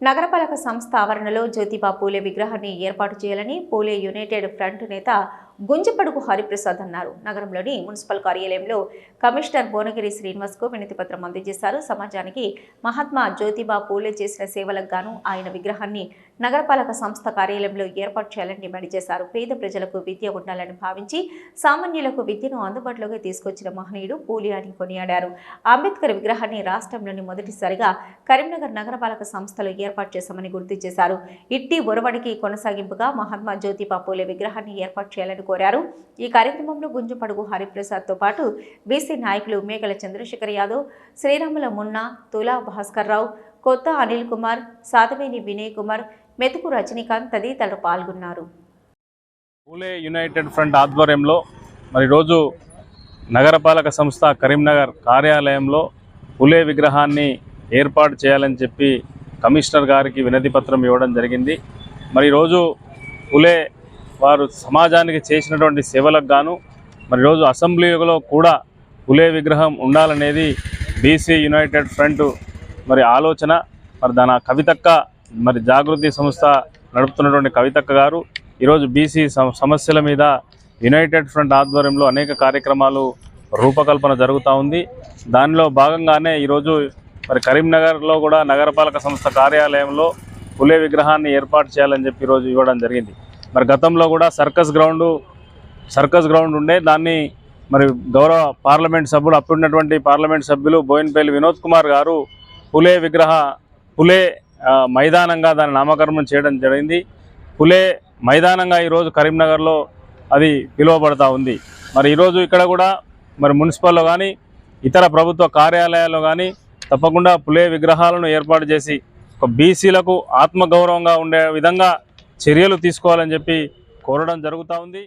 నగరపాలక సంస్థ ఆవరణలో జ్యోతిబా పూలే విగ్రహాన్ని ఏర్పాటు చేయాలని పూలే యునైటెడ్ ఫ్రంట్ నేత గుంజపడుగు హరిప్రసాద్ అన్నారు. నగరంలోని మున్సిపల్ కార్యాలయంలో కమిషనర్ భువనగిరి శ్రీనివాస్కు వినతిపత్రం అందజేశారు. సమాజానికి మహాత్మా జ్యోతిబా పూలే చేసిన సేవలకు గాను ఆయన విగ్రహాన్ని నగరపాలక సంస్థ కార్యాలయంలో ఏర్పాటు చేయాలని డిమాండ్ చేశారు. పేద ప్రజలకు విద్య ఉండాలని భావించి సామాన్యులకు విద్యను అందుబాటులోకి తీసుకొచ్చిన మహనీయుడు పూలి అని కొనియాడారు. అంబేద్కర్ విగ్రహాన్ని రాష్ట్రంలోని మొదటిసారిగా కరీంనగర్ నగరపాలక సంస్థలో ఏర్పాటు చేశామని గుర్తు చేశారు. ఇట్టి ఒరవడికి కొనసాగింపుగా మహాత్మా జ్యోతిబా పూలే విగ్రహాన్ని ఏర్పాటు చేయాలని కోరారు. ఈ కార్యక్రమంలో గుంజుపడుగు హరిప్రసాద్తో పాటు బీసీ నాయకులు మేకల చంద్రశేఖర్ యాదవ్ శ్రీరాముల మున్నా తులా భాస్కర్ రావు కొత్త అనిల్ కుమార్ సాధవేని వినయ్ కుమార్ మెతుకు రజనీకాంత్ తదితరులు పాల్గొన్నారు. పూలే యునైటెడ్ ఫ్రంట్ ఆధ్వర్యంలో మరి రోజు నగరపాలక సంస్థ కరీంనగర్ కార్యాలయంలో పూలే విగ్రహాన్ని ఏర్పాటు చేయాలని చెప్పి కమిషనర్ గారికి వినతి పత్రం ఇవ్వడం జరిగింది. మరి ఈరోజు పూలే వారు సమాజానికి చేసినటువంటి సేవలకు గాను మరి రోజు అసెంబ్లీలో కూడా పూలే విగ్రహం ఉండాలనేది బీసీ యునైటెడ్ ఫ్రంట్ మరి ఆలోచన. మరి దాని ఆ కవితక్క మరి జాగృతి సంస్థ నడుపుతున్నటువంటి కవితక్క గారు ఈరోజు బీసీ సమస్యల మీద యునైటెడ్ ఫ్రంట్ ఆధ్వర్యంలో అనేక కార్యక్రమాలు రూపకల్పన జరుగుతూ ఉంది. దానిలో భాగంగానే ఈరోజు మరి కరీంనగర్లో కూడా నగరపాలక సంస్థ కార్యాలయంలో పులే విగ్రహాన్ని ఏర్పాటు చేయాలని చెప్పి ఈరోజు ఇవ్వడం జరిగింది. మరి గతంలో కూడా సర్కస్ గ్రౌండ్ సర్కస్ గ్రౌండ్ ఉండే దాన్ని మరి గౌరవ పార్లమెంట్ సభ్యులు అప్పుడున్నటువంటి పార్లమెంట్ సభ్యులు బోయినపల్లి వినోద్ కుమార్ గారు పులే విగ్రహ పులే మైదానంగా దాని నామకరణం చేయడం జరిగింది. పులే మైదానంగా ఈరోజు కరీంనగర్లో అది పిలువబడతా ఉంది. మరి ఈరోజు ఇక్కడ కూడా మరి మున్సిపల్లో కానీ ఇతర ప్రభుత్వ కార్యాలయాల్లో కానీ తప్పకుండా పులే విగ్రహాలను ఏర్పాటు చేసి ఒక బీసీలకు ఆత్మగౌరవంగా ఉండే విధంగా చర్యలు తీసుకోవాలని చెప్పి కోరడం జరుగుతూ ఉంది.